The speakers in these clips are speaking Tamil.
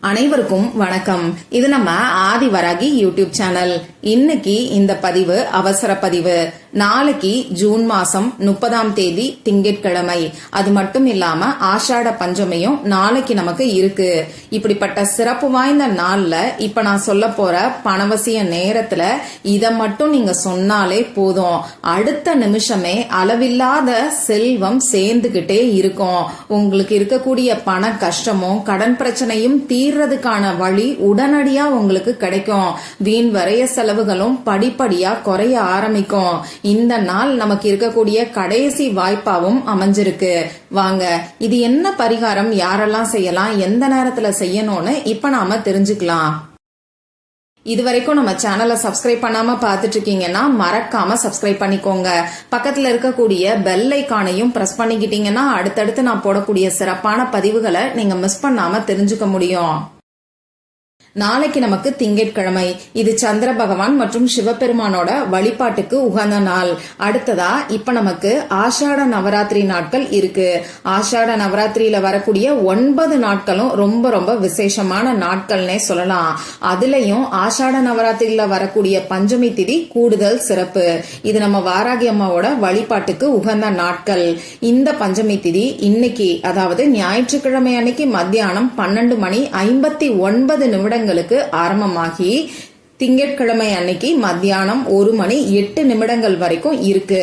அனைவருக்கும் வணக்கம். இது நம்ம ஆதிவராகி யூடியூப் சேனல். இன்னைக்கு இந்த பதிவு அவசர பதிவு. நாளைக்கு ஜூன் மாசம் முப்பதாம் தேதி திங்கட்கிழமை. அது மட்டும் இல்லாம ஆஷாட பஞ்சமியும் நாளைக்கு நமக்கு இருக்கு. இப்படிப்பட்ட சிறப்பு வாய்ந்த நாள்ல இப்ப நான் சொல்ல போற பணவசிய நேரத்துல இத மட்டும் நீங்க சொன்னாலே போதும். அடுத்த நிமிஷமே அளவில்லாத செல்வம் சேர்ந்துகிட்டே இருக்கும். உங்களுக்கு இருக்கக்கூடிய பண கஷ்டமும் கடன் பிரச்சனையும் தீர்றதுக்கான வழி உடனடியா உங்களுக்கு கிடைக்கும். வீண் வரைய செலவுகளும் படிப்படியா குறைய ஆரம்பிக்கும். இந்த நாள் நமக்கு இருக்கக்கூடிய கடைசி வாய்ப்பாவும் அமைஞ்சிருக்கு. வாங்க இது என்ன பரிகாரம்? யாரெல்லாம் செய்யலாம்? எந்த நேரத்துல செய்யணும்னு இப்ப நாம தெரிஞ்சுக்கலாம். இது வரைக்கும் நம்ம சேனலை சப்ஸ்கிரைப் பண்ணாம பாத்துட்டு இருக்கீங்கன்னா மறக்காம சப்ஸ்கிரைப் பண்ணிக்கோங்க. பக்கத்துல இருக்கக்கூடிய பெல் ஐக்கானையும் பிரஸ் பண்ணிக்கிட்டீங்கன்னா அடுத்தடுத்து நான் போடக்கூடிய சிறப்பான பதிவுகளை நீங்க மிஸ் பண்ணாம தெரிஞ்சுக்க முடியும். நாளைக்கு நமக்கு திங்கட்கிழமை. இது சந்திர பகவான் மற்றும் சிவபெருமானோட வழிபாட்டுக்கு உகந்த நாள். அடுத்ததா இப்ப நமக்கு ஆஷாட நவராத்திரி நாட்கள் இருக்கு. ஆஷாட நவராத்திரியில வரக்கூடிய ஒன்பது நாட்களும் ரொம்ப ரொம்ப விசேஷமான நாட்கள்னே சொல்லலாம். அதுலயும் ஆஷாட நவராத்திரியில வரக்கூடிய பஞ்சமி திதி கூடுதல் சிறப்பு. இது நம்ம வாராகி அம்மாவோட வழிபாட்டுக்கு உகந்த நாட்கள். இந்த பஞ்சமி திதி இன்னைக்கு அதாவது ஞாயிற்றுக்கிழமை அன்னைக்கு மத்தியானம் பன்னெண்டு மணி ஐம்பத்தி ஒன்பது நிமிடங்கள் நிமிடங்களுக்கு ஆரம்பமாகி திங்கட்கிழமை அன்னைக்கு மத்தியானம் ஒரு மணி எட்டு நிமிடங்கள் வரைக்கும் இருக்கு.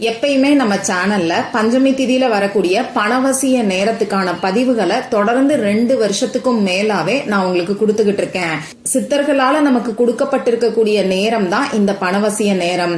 எப்பயுமே நம்ம சேனல்ல பஞ்சமி திதியில வரக்கூடிய பணவசிய நேரத்துக்கான பதிவுகளை தொடர்ந்து ரெண்டு வருஷத்துக்கும் மேலாவே நான் உங்களுக்கு கொடுத்துக்கிட்டு இருக்கேன். சித்தர்களால நமக்கு கொடுக்கப்பட்டிருக்கக்கூடிய நேரம் தான் இந்த பணவசிய நேரம்.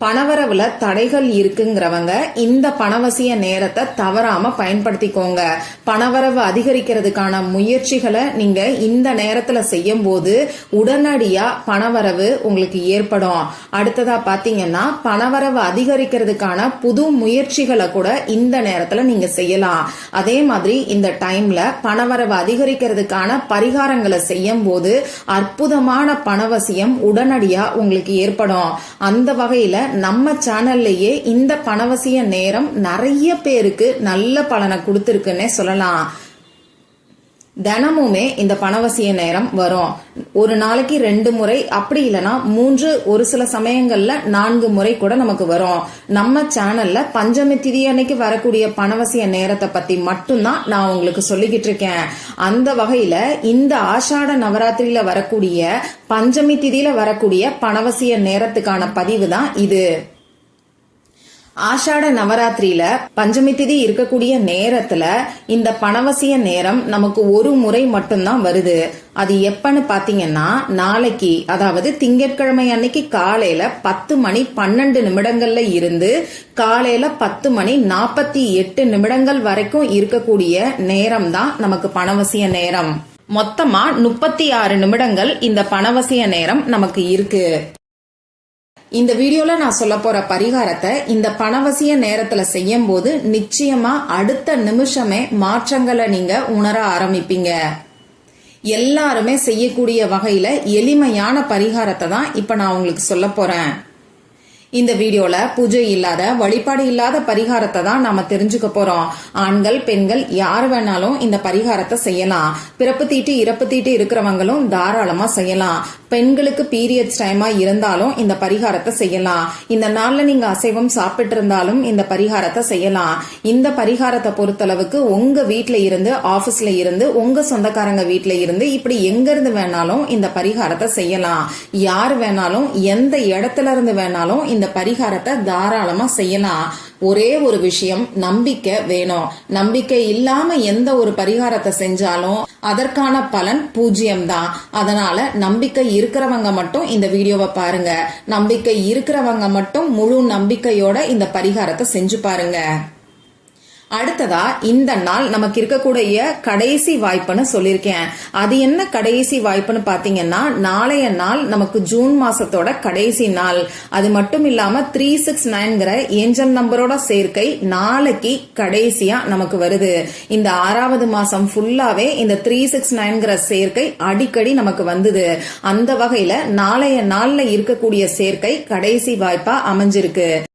பணவரவுல தடைகள் இருக்குங்கிறவங்க இந்த பணவசிய நேரத்தை தவறாம பயன்படுத்திக்கோங்க. பணவரவு அதிகரிக்கிறதுக்கான முயற்சிகளை நீங்க இந்த நேரத்துல செய்யும் போது உடனடியா பணவரவு உங்களுக்கு ஏற்படும். அடுத்ததா பாத்தீங்கன்னா பணவரவு அதிகரிக்கிறதுக்கான புது முயற்சிகளை கூட இந்த நேரத்துல நீங்க செய்யலாம். அதே மாதிரி இந்த டைம்ல பணவரவு அதிகரிக்கிறதுக்கான பரிகாரங்களை செய்யும் போது அற்புதமான பணவசியம் உடனடியா உங்களுக்கு ஏற்படும். அந்த வகையில நம்ம சேனல்லையே இந்த பணவசிய நேரம் நிறைய பேருக்கு நல்ல பலனை கொடுத்துருக்குன்னே சொல்லலாம். தினமுமே இந்த பணவசிய நேரம் வரும். ஒரு நாளைக்கு ரெண்டு முறை அப்படி இல்லைன்னா மூன்று ஒரு சில சமயங்கள்ல நான்கு முறை கூட நமக்கு வரும். நம்ம சேனல்ல பஞ்சமி திதி அன்னைக்கு வரக்கூடிய பணவசிய நேரத்தை பத்தி மட்டும்தான் நான் உங்களுக்கு சொல்லிக்கிட்டு இருக்கேன். அந்த வகையில இந்த ஆஷாட நவராத்திரியில வரக்கூடிய பஞ்சமி திதியில வரக்கூடிய பணவசிய நேரத்துக்கான பதிவு தான் இது. ஆஷாட நவராத்திரியில பஞ்சமி திதி இருக்கக்கூடிய நேரத்துல இந்த பணவசிய நேரம் நமக்கு ஒரு முறை மட்டும்தான் வருது. அது எப்பன்னு பாத்தீங்கன்னா நாளைக்கு அதாவது திங்கட்கிழமை அன்னைக்கு காலையில பத்து மணி பன்னெண்டு நிமிடங்கள்ல இருந்து காலையில பத்து மணி நாற்பத்தி எட்டு நிமிடங்கள் வரைக்கும் இருக்கக்கூடிய நேரம் தான் நமக்கு பணவசிய நேரம். மொத்தமா முப்பத்தி ஆறு நிமிடங்கள் இந்த பணவசிய நேரம் நமக்கு இருக்கு. இந்த வீடியோல நான் சொல்ல போற பரிகாரத்தை இந்த பணவசிய நேரத்துல செய்யும் போது நிச்சயமா அடுத்த நிமிஷமே மாற்றங்களை நீங்க உணர ஆரம்பிப்பீங்க. எல்லாருமே செய்யக்கூடிய வகையில எளிமையான பரிகாரத்தை தான் இப்ப நான் உங்களுக்கு சொல்ல போறேன். இந்த வீடியோல பூஜை இல்லாத வழிபாடு இல்லாத பரிகாரத்தை தான் நாம தெரிஞ்சுக்க போறோம். ஆண்கள் பெண்கள் யார் வேணாலும் இந்த பரிகாரத்தை செய்யலாம். பிறப்பு தீட்டு இறப்பு தீட்டு இருக்கிறவங்களும் தாராளமா செய்யலாம். பெண்களுக்கு பீரியட்ஸ் டைமா இருந்தாலும் இந்த பரிகாரத்தை செய்யலாம். இந்த நாள்ல நீங்க அசைவம் சாப்பிட்டு இருந்தாலும் இந்த பரிகாரத்தை செய்யலாம். இந்த பரிகாரத்தை பொறுத்தளவுக்கு உங்க வீட்ல இருந்து ஆபீஸ்ல இருந்து உங்க சொந்தக்காரங்க வீட்ல இருந்து இப்படி எங்க இருந்து வேணாலும் இந்த பரிகாரத்தை செய்யலாம். யார் வேணாலும் எந்த இடத்துல இருந்து வேணாலும் இந்த பரிகாரத்தை தாராளமா செய்யலாம். ஒரே ஒரு விஷயம் நம்பிக்கை வேணும். நம்பிக்கை இல்லாம எந்த ஒரு பரிகாரத்தை செஞ்சாலும் அதற்கான பலன் பூஜ்ஜியம் தான் அதனால நம்பிக்கை இருக்கிறவங்க மட்டும் இந்த வீடியோவை பாருங்க. நம்பிக்கை இருக்கிறவங்க மட்டும் முழு நம்பிக்கையோட இந்த பரிகாரத்தை செஞ்சு பாருங்க. அடுத்ததா இந்த நாள் நமக்கு இருக்கக்கூடிய கடைசி வாய்ப்புன்னு சொல்லியிருக்கேன். அது என்ன கடைசி வாய்ப்புன்னு பாத்தீங்கன்னா நாளைய நாள் நமக்கு ஜூன் மாசத்தோட கடைசி நாள். அது மட்டும் இல்லாம த்ரீ சிக்ஸ் நைன்கிற ஏஞ்சல் நம்பரோட சேர்க்கை நாளைக்கு கடைசியா நமக்கு வருது. இந்த ஆறாவது மாசம் ஃபுல்லாவே இந்த த்ரீ சிக்ஸ் நைன்கிற சேர்க்கை அடிக்கடி நமக்கு வந்தது. அந்த வகையில நாளைய நாள்ல இருக்கக்கூடிய சேர்க்கை கடைசி வாய்ப்பா அமைஞ்சிருக்கு.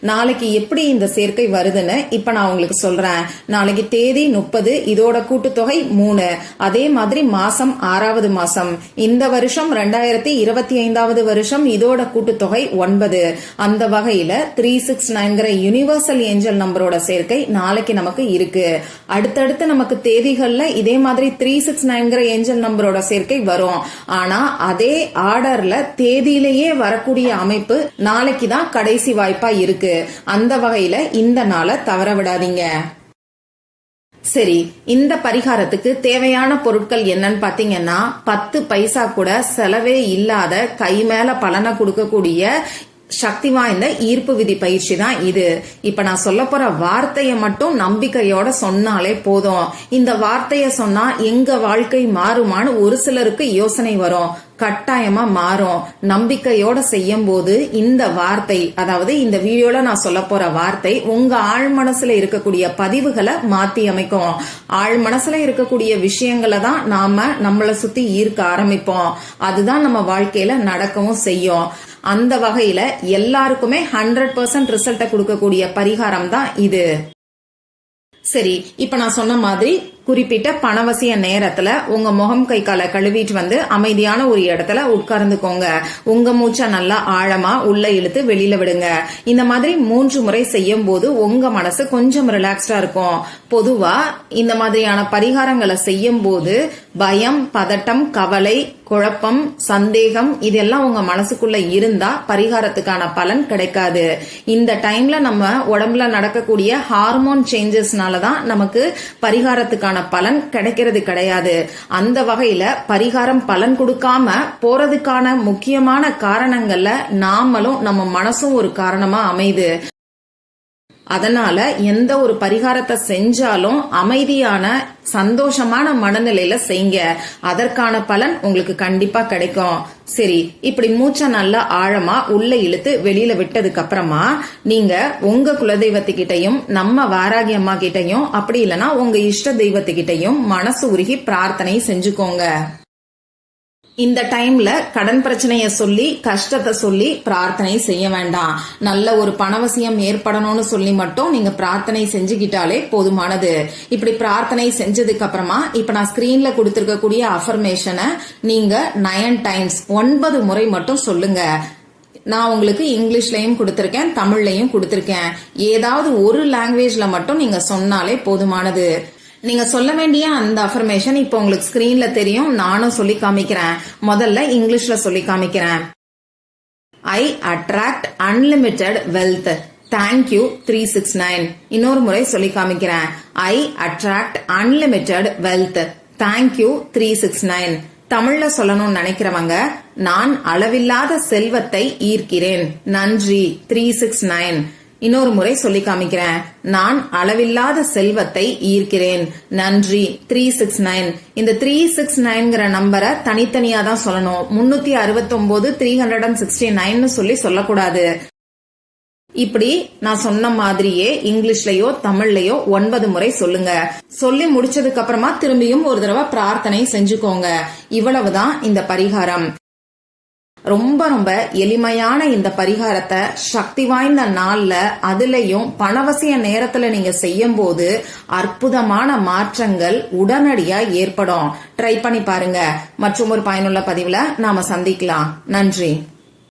நாளைக்கு எப்படி இந்த சேர்க்கை வருதுன்னு இப்ப நான் உங்களுக்கு சொல்றேன். நாளைக்கு தேதி முப்பது இதோட கூட்டுத்தொகை மூணு. அதே மாதிரி மாசம் ஆறாவது மாசம். இந்த வருஷம் ரெண்டாயிரத்தி இருபத்தி ஐந்தாவது வருஷம் இதோட கூட்டுத்தொகை ஒன்பது. அந்த வகையில த்ரீ சிக்ஸ் நைன்கிற யூனிவர்சல் ஏஞ்சல் நம்பரோட சேர்க்கை நாளைக்கு நமக்கு இருக்கு. அடுத்தடுத்து நமக்கு தேதிகள்ல இதே மாதிரி த்ரீ சிக்ஸ் நைன்கிற ஏஞ்சல் நம்பரோட சேர்க்கை வரும். ஆனா அதே ஆர்டர்ல தேதியிலேயே வரக்கூடிய அமைப்பு நாளைக்கு தான் கடைசி வாய்ப்பா இருக்கு. அந்த வகையில இந்த நாளை தவற விடாதீங்க. சரி இந்த பரிகாரத்துக்கு தேவையான பொருட்கள் என்னன்னு பாத்தீங்கன்னா பத்து பைசா கூட செலவே இல்லாத கை மேல பலனை கொடுக்கக்கூடிய சக்தி வாய்ந்த ஈர்ப்பு விதி பயிற்சி தான் இது. இப்ப நான் சொல்ல போற வார்த்தையை மட்டும் நம்பிக்கையோட சொன்னாலே போதும். இந்த வார்த்தைய சொன்னா எங்க வாழ்க்கை மாறுமான்னு ஒரு சிலருக்கு யோசனை வரும். கட்டாயமா மாறும். நம்பிக்கையோட செய்யும் போது இந்த வார்த்தை அதாவது இந்த வீடியோல நான் சொல்ல போற வார்த்தை உங்க ஆழ் மனசுல இருக்கக்கூடிய பதிவுகளை மாத்தி அமைக்கும். ஆழ் மனசுல இருக்கக்கூடிய விஷயங்களை தான் நாம நம்மளை சுத்தி ஈர்க்க ஆரம்பிப்போம். அதுதான் நம்ம வாழ்க்கையில நடக்கவும் செய்யும். அந்த வகையில எல்லாருக்குமே ஹண்ட்ரட் பர்சன்ட் ரிசல்ட்டை கொடுக்கக்கூடிய பரிகாரம் தான் இது. சரி இப்ப நான் சொன்ன மாதிரி குறிப்பிட்ட பணவசிய நேரத்துல உங்க முகம் கை காலை கழுவிட்டு வந்து அமைதியான ஒரு இடத்துல உட்கார்ந்துக்கோங்க. உங்க மூச்சை நல்லா ஆழமா உள்ள இழுத்து வெளியில விடுங்க. இந்த மாதிரி மூன்று முறை செய்யும் போது உங்க மனசு கொஞ்சம் ரிலாக்ஸ்டா இருக்கும். பொதுவா இந்த மாதிரியான பரிகாரங்களை செய்யும் போது பயம் பதட்டம் கவலை குழப்பம் சந்தேகம் இதெல்லாம் உங்க மனசுக்குள்ள இருந்தா பரிகாரத்துக்கான பலன் கிடைக்காது. இந்த டைம்ல நம்ம உடம்புல நடக்கக்கூடிய ஹார்மோன் சேஞ்சஸ்னால தான் நமக்கு பரிகாரத்துக்கான பலன் கிடைக்கிறது கிடையாது. அந்த வகையில பரிகாரம் பலன் கொடுக்காம போறதுக்கான முக்கியமான காரணங்கள்ல நாமளும் நம்ம மனசும் ஒரு காரணமா அமையுது. அதனால எந்த ஒரு பரிகாரத்தை செஞ்சாலும் அமைதியான சந்தோஷமான மனநிலையில செய்ங்க. அதற்கான பலன் உங்களுக்கு கண்டிப்பா கிடைக்கும். சரி இப்படி மூச்சை நல்லா ஆழமா உள்ள இழுத்து வெளியில விட்டதுக்கு அப்புறமா நீங்க உங்க குலதெய்வத்துக்கிட்டையும் நம்ம வாராகி அம்மா கிட்டையும் அப்படி இல்லைன்னா உங்க இஷ்ட தெய்வத்துக்கிட்டையும் மனசு உருகி பிரார்த்தனை செஞ்சுக்கோங்க. இந்த டைம்ல கடன் பிரச்சனைய சொல்லி கஷ்டத்தை சொல்லி பிரார்த்தனை செய்ய வேண்டாம். நல்ல ஒரு பணவசியம் ஏற்படணும்னு சொல்லி மட்டும் நீங்க பிரார்த்தனை செஞ்சுக்கிட்டாலே போதுமானது. இப்படி பிரார்த்தனை செஞ்சதுக்கு அப்புறமா இப்ப நான் ஸ்கிரீன்ல கொடுத்திருக்கக்கூடிய அஃபர்மேஷனை நீங்க நயன் டைம்ஸ் ஒன்பது முறை மட்டும் சொல்லுங்க. நான் உங்களுக்கு இங்கிலீஷ்லயும் கொடுத்திருக்கேன் தமிழ்லயும் கொடுத்திருக்கேன். ஏதாவது ஒரு லாங்குவேஜ்ல மட்டும் நீங்க சொன்னாலே போதுமானது. நீங்க சொல்ல வேண்டிய அந்த அஃபர்மேஷன் இப்போ உங்களுக்கு ஸ்கிரீன்ல தெரியும். நானும் சொல்லி காமிக்கிறேன். முதல்ல இங்கிலீஷ்ல சொல்லி காமிக்கிறேன். I attract unlimited wealth thank you three six nine இன்னொரு முறை சொல்லி காமிக்கிறேன். I attract unlimited wealth thank you three six nine தமிழ்ல சொல்லணும்னு நினைக்கிறவங்க நான் அளவில்லாத செல்வத்தை ஈர்க்கிறேன். நன்றி த்ரீ சிக்ஸ் நைன் இன்னொரு முறை சொல்லி காமிக்கிறேன். நான் அளவில்லாத செல்வத்தை ஈர்க்கிறேன். நன்றி. த்ரீ சிக்ஸ் நைன் இந்த த்ரீ சிக்ஸ் நைன்கிற நம்பரை தனித்தனியா தான் சொல்லணும். முன்னூத்தி அறுபத்தி ஒன்பது three hundred and sixty nine சொல்லி சொல்லக்கூடாது. இப்படி நான் சொன்ன மாதிரியே இங்கிலீஷ்லயோ தமிழ்லயோ ஒன்பது முறை சொல்லுங்க. சொல்லி முடிச்சதுக்கு அப்புறமா திரும்பியும் ஒரு தடவை பிரார்த்தனை செஞ்சுக்கோங்க. இவ்வளவுதான் இந்த பரிகாரம். ரொம்ப ரொம்ப எளிமையான இந்த பரிகாரத்தை சக்தி வாய்ந்த நாள்ல அதுலயும் பணவசிய நேரத்துல நீங்க செய்யும் போது அற்புதமான மாற்றங்கள் உடனடியா ஏற்படும். ட்ரை பண்ணி பாருங்க. மற்றும் ஒரு பயனுள்ள பதிவுல நாம சந்திக்கலாம். நன்றி.